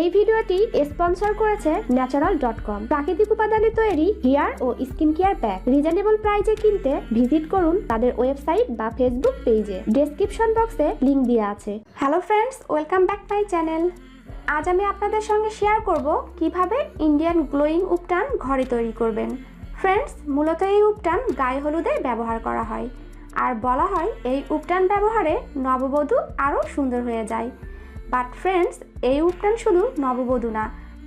এই ভিডিওটি স্পন্সর করেছে ন্যাচারাল ডট কম প্রাকৃতিক উপাদানে তৈরি হেয়ার ও স্কিন কেয়ার প্যাক। রিজনেবল প্রাইজে কিনতে ভিজিট করুন তাদের ওয়েবসাইট বা ফেসবুক পেজে ডেসক্রিপশন বক্সে লিংক দেওয়া আছে। Hello friends welcome back my channel আজ আমি আপনাদের সঙ্গে শেয়ার করব কীভাবে ইন্ডিয়ান গ্লোয়িং উপটান ঘরে তৈরি করবেন। ফ্রেন্ডস মূলত এই উপটান গায়ে হলুদে ব্যবহার করা হয়। আর বলা হয় এই উপটান ব্যবহারে নববধূ আরও সুন্দর হয়ে যায়। বাট ফ্রেন্ডস এই উপটান শুধু নববধূ না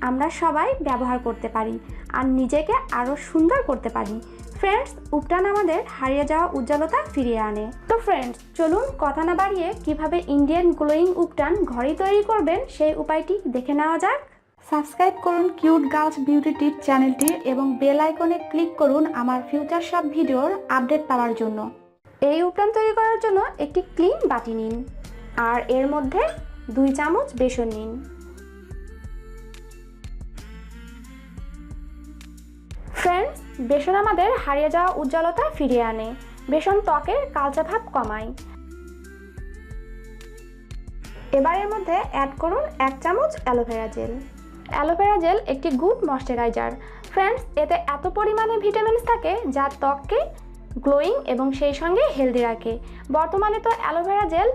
আমরা সবাই ব্যবহার করতে পারি আর নিজেকে আরও সুন্দর করতে পারি। ফ্রেন্ডস উপটান আমাদের হারিয়ে যাওয়া উজ্জ্বলতা ফিরিয়ে আনে। তো ফ্রেন্ডস চলুন কথা না বাড়িয়ে কীভাবে ইন্ডিয়ান গ্লোয়িং উপটান ঘরেই তৈরি করবেন সেই উপায়টি দেখে নেওয়া যাক। সাবস্ক্রাইব করুন কিউট গার্লস বিউটি টিপ চ্যানেলটি এবং বেল আইকনে ক্লিক করুন আমার ফিউচার সব ভিডিওর আপডেট পাওয়ার জন্য। এই উপটান তৈরি করার জন্য একটি ক্লিন বাটি নিন। আর এর মধ্যে দুই চামচ বেসন নিন। ফ্রেন্ডস বেসন আমাদের হারিয়ে যাওয়া উজ্জ্বলতা ফিরিয়ে আনে। বেসন ত্বকের কালচা ভাব কমায়। এবার এর মধ্যে অ্যাড করুন এক চামচ aloe vera gel. Aloe vera gel একটি গুড ময়শ্চারাইজার। ফ্রেন্ডস এতে এত পরিমাণে ভিটামিনস থাকে যা ত্বককে গ্লোয়িং এবং সেই সঙ্গে হেলদি রাখে। বর্তমানে তো অ্যালোভেরা জেল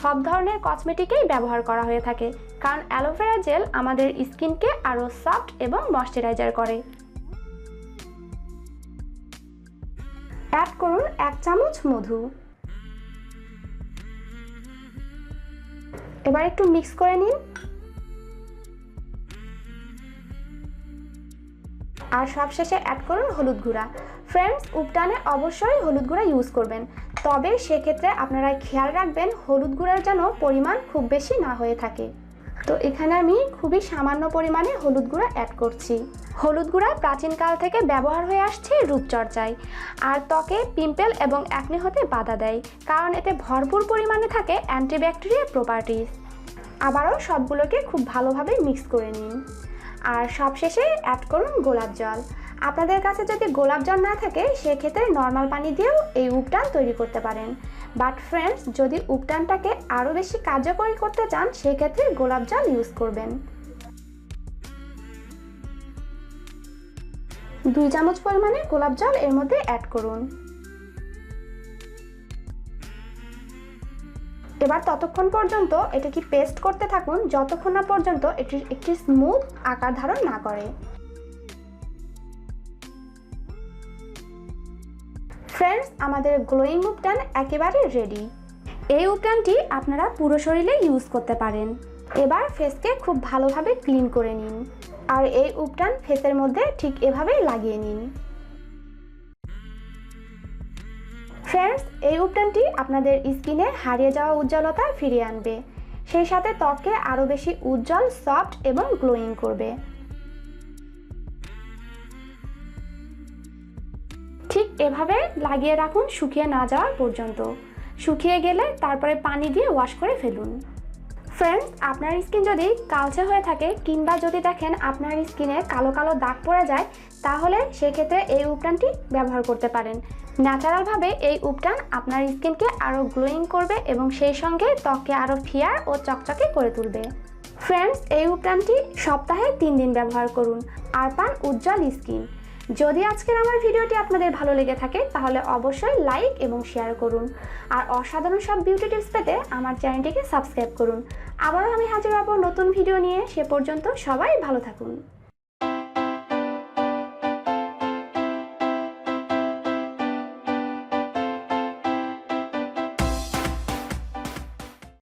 সব ধরনের কসমেটিকেই ব্যবহার করা হয়ে থাকে, কারণ অ্যালোভেরা জেল আমাদের স্কিনকে আরও সফট এবং ময়শ্চারাইজার করে। অ্যাড করুন এক চামচ মধু। এবার একটু মিক্স করে নিন। আর সবশেষে অ্যাড করুন হলুদ গুঁড়া। ফ্রেন্ডস, উপটানে অবশ্যই হলুদ গুঁড়া ইউজ করবেন। তবে সেক্ষেত্রে আপনারা খেয়াল রাখবেন, হলুদ গুঁড়ার যেন পরিমাণ খুব বেশি না হয়ে থাকে। তো এখানে আমি খুবই সামান্য পরিমাণে হলুদ গুঁড়া অ্যাড করছি। হলুদ গুঁড়া প্রাচীনকাল থেকে ব্যবহার হয়ে আসছে রূপচর্চায়। আর ত্বকে পিম্পল এবং অ্যাকনে হতে বাধা দেয়, কারণ এতে ভরপুর পরিমাণে থাকে অ্যান্টিব্যাকটেরিয়া প্রপার্টিস আবারও সবগুলোকে খুব ভালোভাবে মিক্স করে নিন। আর সবশেষে অ্যাড করুন গোলাপ জল। আপনাদের কাছে যদি গোলাপ জল না থাকে, সেক্ষেত্রে নর্মাল পানি দিয়েও এই উপটান তৈরি করতে পারেন। বাট ফ্রেন্ডস যদি উপটানটাকে আরও বেশি কার্যকরী করতে চান, সেক্ষেত্রে গোলাপ জল ইউজ করবেন। দুই চামচ পরিমাণে গোলাপ জল এর মধ্যে অ্যাড করুন। এবার ততক্ষণ পর্যন্ত এটাকে পেস্ট করতে থাকুন, যতক্ষণ না পর্যন্ত এটির একটি স্মুথ আকার ধারণ না করে। ফ্রেন্ডস আমাদের গ্লোয়িং উপটান একেবারে রেডি এই উপটানটি আপনারা পুরো শরীরে ইউজ করতে পারেন। এবার ফেসকে খুব ভালোভাবে ক্লিন করে নিন। আর এই উপটান ফেসের মধ্যে ঠিক এভাবেই লাগিয়ে নিন। ফ্রেন্ডস এই উপটানটি আপনাদের স্কিনে হারিয়ে যাওয়া উজ্জ্বলতা ফিরিয়ে আনবে। সেই সাথে ত্বককে আরও বেশি উজ্জ্বল সফট এবং গ্লোয়িং করবে। ঠিক এভাবে লাগিয়ে রাখুন শুকিয়ে না যাওয়া পর্যন্ত। শুকিয়ে গেলে তারপরে পানি দিয়ে ওয়াশ করে ফেলুন। ফ্রেন্ডস আপনার স্কিন যদি কালচে হয়ে থাকে কিংবা যদি দেখেন আপনার স্কিনে কালো কালো দাগ পড়ে যায়, তাহলে সেক্ষেত্রে এই উপটানটি ব্যবহার করতে পারেন। ন্যাচারালভাবে এই উপটান আপনার স্কিনকে আরও গ্লোয়িং করবে এবং সেই সঙ্গে ত্বককে আরও ফিয়ার ও চকচকে করে তুলবে। ফ্রেন্ডস এই উপটানটি সপ্তাহে তিন দিন ব্যবহার করুন। আর পান উজ্জ্বল স্কিন যদি আজকের আমার ভিডিওটি আপনাদের ভালো লেগে থাকে, তাহলে অবশ্যই লাইক এবং শেয়ার করুন। আর অসাধারণ সব বিউটি টিপস পেতে আমার চ্যানেলটিকে সাবস্ক্রাইব করুন। আবারও আমি হাজির হব নতুন ভিডিও নিয়ে। সে পর্যন্ত সবাই ভালো থাকুন।